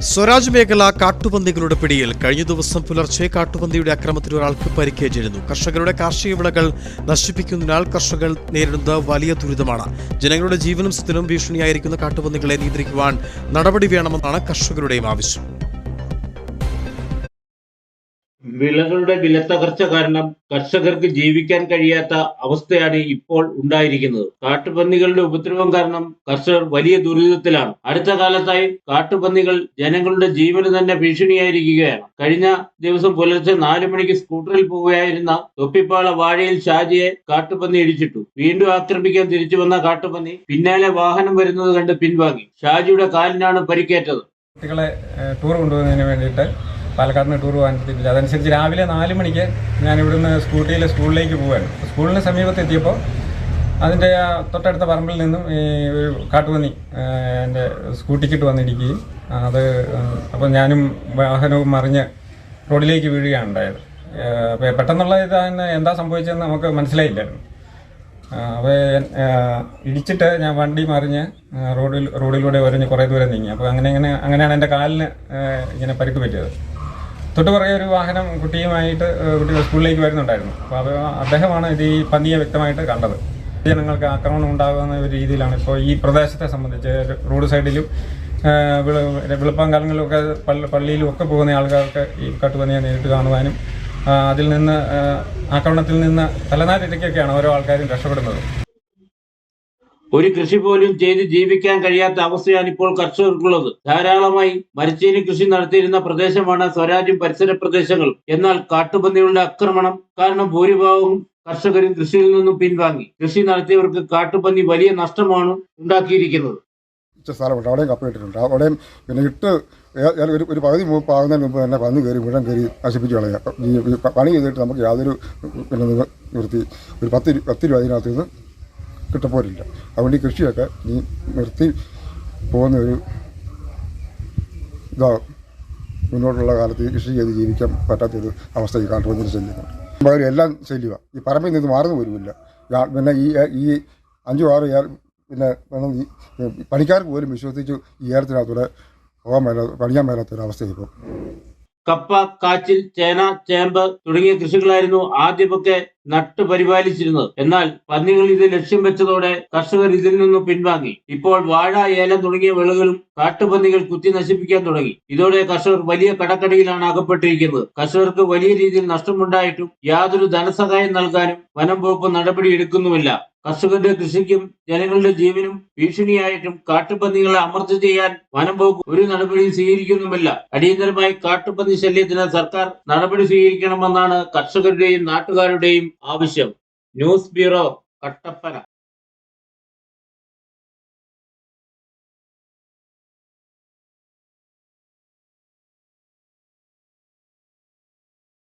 സ്വരാജ് മേഖല കാട്ടുപന്നികളുടെ പിടിയിൽ കഴിഞ്ഞ ദിവസം പുലർച്ചെ കാട്ടുപന്നിയുടെ അക്രമത്തിൽ ഒരാൾക്ക് പരിക്കേറ്റിരുന്നു. കർഷകരുടെ കാർഷിക വിളകൾ നശിപ്പിക്കുന്നതിനാൽ കർഷകർ നേരിടുന്നത് വലിയ ദുരിതമാണ്. ജനങ്ങളുടെ ജീവനും സ്ഥിരവും ഭീഷണിയായിരിക്കുന്ന കാട്ടുപന്നികളെ നിയന്ത്രിക്കുവാൻ നടപടി വേണമെന്നാണ് കർഷകരുടെയും ആവശ്യം. വിളകളുടെ വിലത്തകർച്ച കാരണം കർഷകർക്ക് ജീവിക്കാൻ കഴിയാത്ത അവസ്ഥയാണ് ഇപ്പോൾ ഉണ്ടായിരിക്കുന്നത്. കാട്ടുപന്നികളുടെ ഉപദ്രവം കാരണം കർഷകർ വലിയ ദുരിതത്തിലാണ്. അടുത്ത കാലത്തായി കാട്ടുപന്നികൾ ജനങ്ങളുടെ ജീവന് തന്നെ ഭീഷണിയായിരിക്കുകയാണ്. കഴിഞ്ഞ ദിവസം പുലർച്ചെ നാലു മണിക്ക് സ്കൂട്ടറിൽ പോവുകയായിരുന്ന തൊപ്പിപ്പാള വാഴയിൽ ഷാജിയെ കാട്ടുപന്നി ഇടിച്ചിട്ടു. വീണ്ടും ആക്രമിക്കാൻ തിരിച്ചു വന്ന കാട്ടുപന്നി പിന്നാലെ വാഹനം വരുന്നത് കണ്ട് പിൻവാങ്ങി. ഷാജിയുടെ കാലിനാണ് പരിക്കേറ്റത്. കുട്ടികളെ ടൂർ കൊണ്ടുപോകുന്നതിന് വേണ്ടിയിട്ട് പാലക്കാട് പോകാൻ പറ്റിയില്ല അതനുസരിച്ച് രാവിലെ നാല് മണിക്ക് ഞാൻ ഇവിടുന്ന് സ്കൂട്ടിയിൽ സ്കൂളിലേക്ക് പോവുകയാണ്. സ്കൂളിന് സമീപത്ത് എത്തിയപ്പോൾ അതിന്റെ ആ തൊട്ടടുത്ത പറമ്പിൽ നിന്നും ഈ ഒരു കാട്ടുപന്നി എന്റെ സ്കൂട്ടിക്കിട്ട് വന്നിരിക്കുകയും അത് അപ്പോൾ ഞാനും വാഹനവും മറിഞ്ഞ് റോഡിലേക്ക് വീഴുകയാണ് ഉണ്ടായത്. അപ്പോൾ പെട്ടെന്നുള്ള ഇതാണ് എന്താ സംഭവിച്ചതെന്ന് നമുക്ക് മനസ്സിലായില്ലായിരുന്നു അപ്പോൾ ഇടിച്ചിട്ട് ഞാൻ വണ്ടി മറിഞ്ഞ് റോഡിൽ റോഡിലൂടെ വരഞ്ഞ് കുറേ ദൂരം നീങ്ങി. അപ്പോൾ അങ്ങനെ ഇങ്ങനെ അങ്ങനെയാണ് എന്റെ കാലിന് ഇങ്ങനെ പരിക്ക് പറ്റിയത്. തൊട്ട് പുറകെ ഒരു വാഹനം കുട്ടിയുമായിട്ട് കുട്ടികൾ കുട്ടി സ്കൂളിലേക്ക് വരുന്നുണ്ടായിരുന്നു. അപ്പോൾ അദ്ദേഹമാണ് ഇത് ഈ പന്നിയെ വ്യക്തമായിട്ട് കണ്ടത്. ജനങ്ങൾക്ക് ആക്രമണം ഉണ്ടാകുന്ന ഒരു രീതിയിലാണ് ഇപ്പോൾ ഈ പ്രദേശത്തെ സംബന്ധിച്ച് റോഡ് സൈഡിലും വെളുപ്പം കാലങ്ങളിലൊക്കെ പള്ളിയിലും ഒക്കെ പോകുന്ന ആൾക്കാർക്ക് ഈ കട്ടുപന്നിയെ നേരിട്ട് കാണുവാനും അതിൽ നിന്ന് ആക്രമണത്തിൽ നിന്ന് തലനാരിഴയ്ക്കൊക്കെയാണ് ഓരോ ആൾക്കാരും രക്ഷപ്പെടുന്നത്. ഒരു കൃഷി പോലും ചെയ്ത് ജീവിക്കാൻ കഴിയാത്ത അവസ്ഥയാണ് ഇപ്പോൾ കർഷകർക്കുള്ളത്. ധാരാളമായി മരച്ചീനി കൃഷി നടത്തിയിരുന്ന പ്രദേശമാണ് സ്വരാജ്യം പരിസര പ്രദേശങ്ങൾ. എന്നാൽ കാട്ടുപന്നികളുടെ ആക്രമണം കാരണം ഭൂരിഭാഗവും കർഷകരും കൃഷിയിൽ നിന്നും പിൻവാങ്ങി. കൃഷി നടത്തിയവർക്ക് കാട്ടുപന്നി വലിയ നഷ്ടമാണ് ഉണ്ടാക്കിയിരിക്കുന്നത്. സ്ഥലമുണ്ട്. അവിടെയും കപ്പിട്ടിട്ടുണ്ട് അവിടെയും പിന്നെ ഇട്ട് ഒരു ഒരു പകുതി മൂപ്പാകുന്നതിന് മുമ്പ് തന്നെ പന്നി കയറി മുഴുവൻ കയറി നശിപ്പിച്ച് കളയുക പണി ചെയ്തിട്ട് നമുക്ക് യാതൊരു പിന്നെ നിവൃത്തി ഒരു പത്ത് പത്ത് രൂപ അതിനകത്ത് നിന്ന് കിട്ടപ്പോരില്ല അതുകൊണ്ട് ഈ കൃഷിയൊക്കെ ഈ നിർത്തി പോകുന്ന ഒരു ഇതാ. മുന്നോട്ടുള്ള കാലത്ത് കൃഷി ചെയ്ത് ജീവിക്കാൻ പറ്റാത്തൊരു അവസ്ഥ ഈ കാട്ടുപന്നിന് ശല്യമാണ് പകരം എല്ലാം ശല്യമാണ് ഈ പറമ്പിൽ നിന്ന് മാറുന്നു പോലുമില്ല. പിന്നെ ഈ ഈ അഞ്ചും ആറും ഏർ പിന്നെ പണിക്കാർക്ക് പോലും വിശ്വസിച്ച് ഈ ഏലത്തിനകത്തൂടെ പോകാൻ മേലാ പണിയാൻ മേലാത്തൊരവസ്ഥയാണ് ഇപ്പോൾ കപ്പ കാച്ചിൽ ചേന ചേമ്പ് തുടങ്ങിയ കൃഷികളായിരുന്നു ആദ്യമൊക്കെ നട്ടു പരിപാലിച്ചിരുന്നത്. എന്നാൽ പന്നികൾ ഇത് ലക്ഷ്യം വെച്ചതോടെ കർഷകർ ഇതിൽ നിന്നും പിൻവാങ്ങി. ഇപ്പോൾ വാഴ ഏലം തുടങ്ങിയ വിളകളും കാട്ടുപന്നികൾ കുത്തി നശിപ്പിക്കാൻ തുടങ്ങി. ഇതോടെ കർഷകർ വലിയ കടക്കടിയിലാണ് അകപ്പെട്ടിരിക്കുന്നത്. കർഷകർക്ക് വലിയ രീതിയിൽ നഷ്ടമുണ്ടായിട്ടും യാതൊരു ധനസഹായം നൽകാനും വനം വകുപ്പ് നടപടി എടുക്കുന്നുമില്ല കർഷകരുടെ കൃഷിക്കും ജനങ്ങളുടെ ജീവനും ഭീഷണിയായിട്ടും കാട്ടുപന്നികളെ അമർച്ച ചെയ്യാൻ വനം വകുപ്പ് ഒരു നടപടിയും സ്വീകരിക്കുന്നുമില്ല. അടിയന്തരമായി കാട്ടുപന്നി ശല്യത്തിന് സർക്കാർ നടപടി സ്വീകരിക്കണമെന്നാണ് കർഷകരുടെയും നാട്ടുകാരുടെയും ആവശ്യം. News bureau Kattappana.